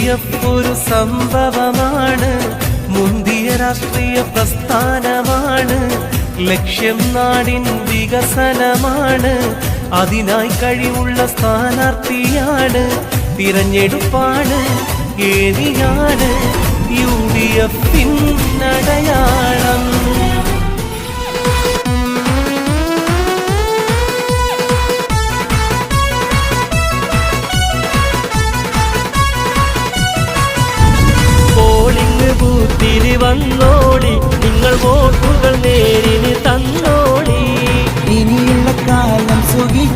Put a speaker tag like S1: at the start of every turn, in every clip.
S1: F ഒരു സംഭവമാണ്. മുന്തിയ രാഷ്ട്രീയ പ്രസ്ഥാനമാണ്. ലക്ഷ്യം നാടിൻ വികസനമാണ്. അതിനായി കഴിവുള്ള സ്ഥാനാർത്ഥിയാണ്. തിരഞ്ഞെടുപ്പാണ് ഏതിയാണ് യു ഡി എഫിൻ അടയാളം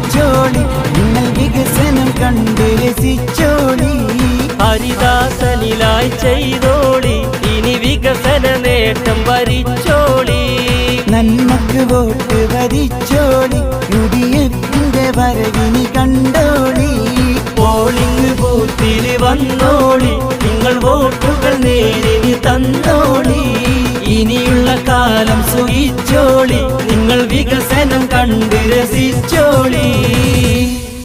S2: സുഖിച്ചോളി നിങ്ങൾ വികസനം കണ്ട് രസിച്ചോളി
S3: ഹരിദാസനിലായി ചെയ്തോളി. ഇനി വികസന നേട്ടം വരിച്ചോളി.
S2: നന്മക്ക് വോട്ട് വരിച്ചോളി. യു ഡി വരവിനി കണ്ടോളി.
S3: പോളിംഗ് ബൂത്തിൽ വന്നോളി. നിങ്ങൾ വോട്ടുകൾ നേരിന് തന്നോളി. ഇനിയുള്ള കാലം സുഖിച്ചോളി. നിങ്ങൾ വികസനം കണ്ട് രസിച്ചോളി